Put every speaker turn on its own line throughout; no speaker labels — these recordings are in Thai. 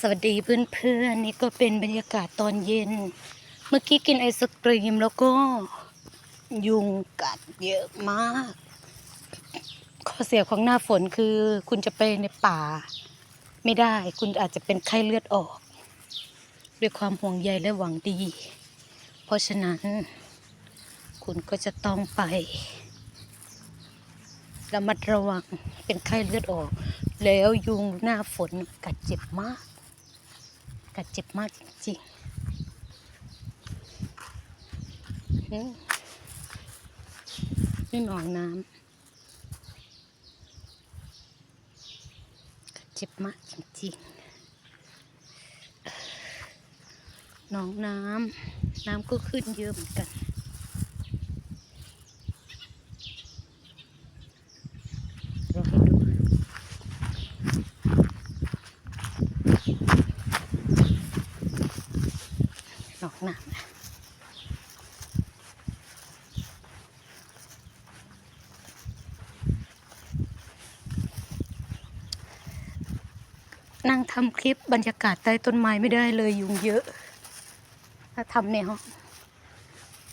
สวัสดีเพื่อนๆนี่ก็เป็นบรรยากาศตอนเย็น เมื่อกี้กินไอศกรีมแล้วก็ ยุงกัดเยอะมาก ข้อเสียของหน้าฝนคือคุณจะไปในป่า ไม่ได้คุณอาจจะเป็นไข้เลือดออก ด้วยความห่วงใยและหวังดี เพราะฉะนั้น คุณก็จะต้องไประมัดระวังเป็นไข้เลือดออก แล้วยุงหน้าฝนกัดเจ็บมาก กัดเจ็บมากจริงนี่หนองน้ำกัดเจ็บมากจริงๆหนองน้ำน้ำก็ขึ้นเยอะเหมือนกัน เราให้ดู ห น้ำนั่งทำคลิปบรรยากาศใต้ต้นไม้ไม่ได้เลยยุงเยอะ ถ้าทำในห้อง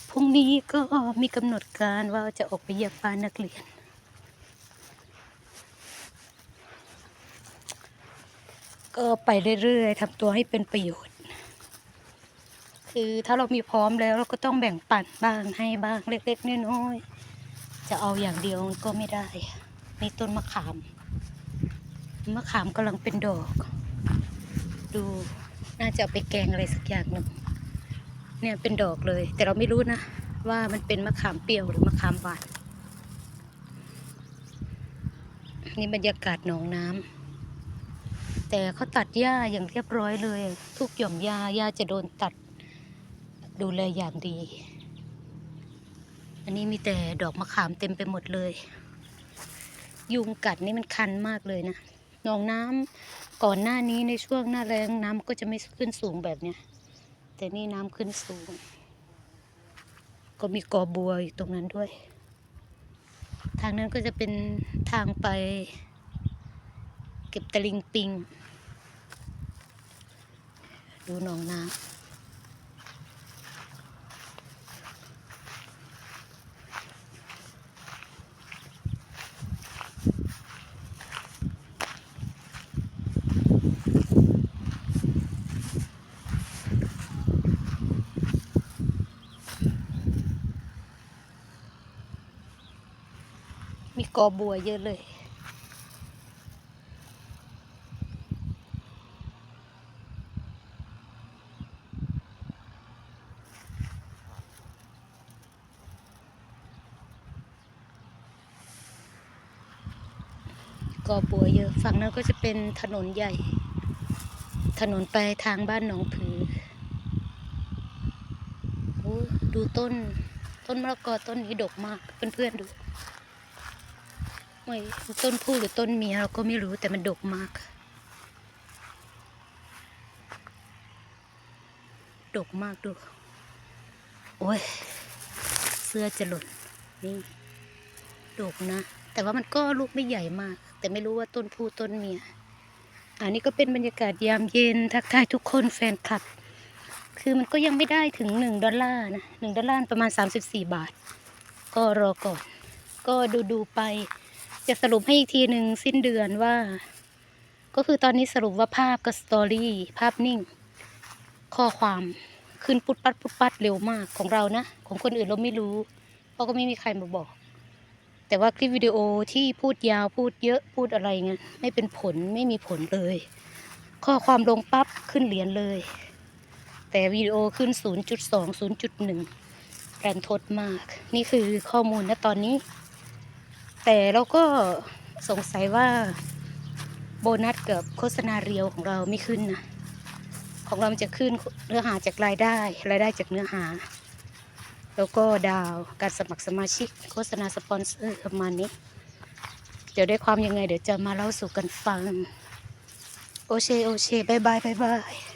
พรุ่งนี้ก็มีกำหนดการว่าจะออกไปเยี่ยมบ้านนักเรียน ก็ไปเรื่อยๆทำตัวให้เป็นประโยชน์ คือถ้าเรามีพร้อมแล้วเราก็ต้องแบ่งปันบ้างให้บ้างเล็กๆน้อยๆจะเอาอย่างเดียวก็ไม่ได้ มีต้นมะขาม มะขามกำลังเป็นดอก ดูน่าจะเอาไปแกงอะไรสักอย่างหนึ่งเนี่ยเป็นดอกเลย แต่เราไม่รู้นะ ว่ามันเป็นมะขามเปรี้ยวหรือมะขามหวานนี่บรรยากาศหนองน้ำแต่เขาตัดหญ้าอย่างเรียบร้อยเลย ทุกหย่อมหญ้าหญ้าจะโดนตัด ดูแลอย่างดี อันนี้มีแต่ดอกมะขามเต็มไปหมดเลย ยุงกัดนี่มันคันมากเลยนะหนองน้ำก่อนหน้านี้ในช่วงหน้าแรงน้ำก็จะไม่ขึ้นสูงแบบเนี้ย แต่นี่น้ำขึ้นสูง ก็มีกอบัวอยู่ตรงนั้นด้วย ทางนั้นก็จะเป็นทางไป เก็บตะลิงปิง ดูหนองน้ำ กอบัวเยอะเลย กอบัวเยอะ ฝั่งนั้นก็จะเป็นถนนใหญ่ ถนนไปทางบ้านหนองผือโอ้ดูต้นต้นมะละกอต้นนี้ดกมากเพื่อนๆดู ไม่ต้นผู้หรือต้นเมียเราก็ไม่รู้แต่มันดกมาก ดกมากดู โอ้ย เสื้อจะหล่นนี่ดกนะ แต่ว่ามันก็ลูกไม่ใหญ่มาก แต่ไม่รู้ว่าต้นผู้ต้นเมีย อันนี้ก็เป็นบรรยากาศยามเย็นทักทายทุกคนแฟนคลับ คือมันก็ยังไม่ได้ถึงหนึ่งดอลลาร์นะหนึ่งดอลลาร์ประมาณ34บสี่บาท ก็รอก่อน ก็ดูดูๆไป จะสรุปให้อีกทีหนึ่งสิ้นเดือนว่า ก็คือตอนนี้สรุปว่าภาพกับสตอรี่ภาพนิ่ง ข้อความขึ้นปุดปัดปุดปัดเร็วมากของเรานะ ของคนอื่นเราไม่รู้ เพราะก็ไม่มีใครมาบอก แต่ว่าคลิปวิดีโอที่พูดยาวพูดเยอะพูดอะไรเงี้ยไม่เป็นผลไม่มีผลเลย ข้อความลงปั๊บขึ้นเหรียญเลย แต่วิดีโอขึ้น 0.2 0.1แรงทดมาก นี่คือข้อมูลณตอนนี้ แต่เราก็สงสัยว่าโบนัสกับโฆษณาเรียวของเราไม่ขึ้นนะของเราจะขึ้นเนื้อหาจากรายได้ รายได้จากเนื้อหา แล้วก็ดาวการสมัครสมาชิก โฆษณาสปอนเซอร์ประมาณนี้ เดี๋ยวได้ความยังไง เดี๋ยวจะมาเล่าสู่กันฟัง โอเคโอเคบายบายบายบาย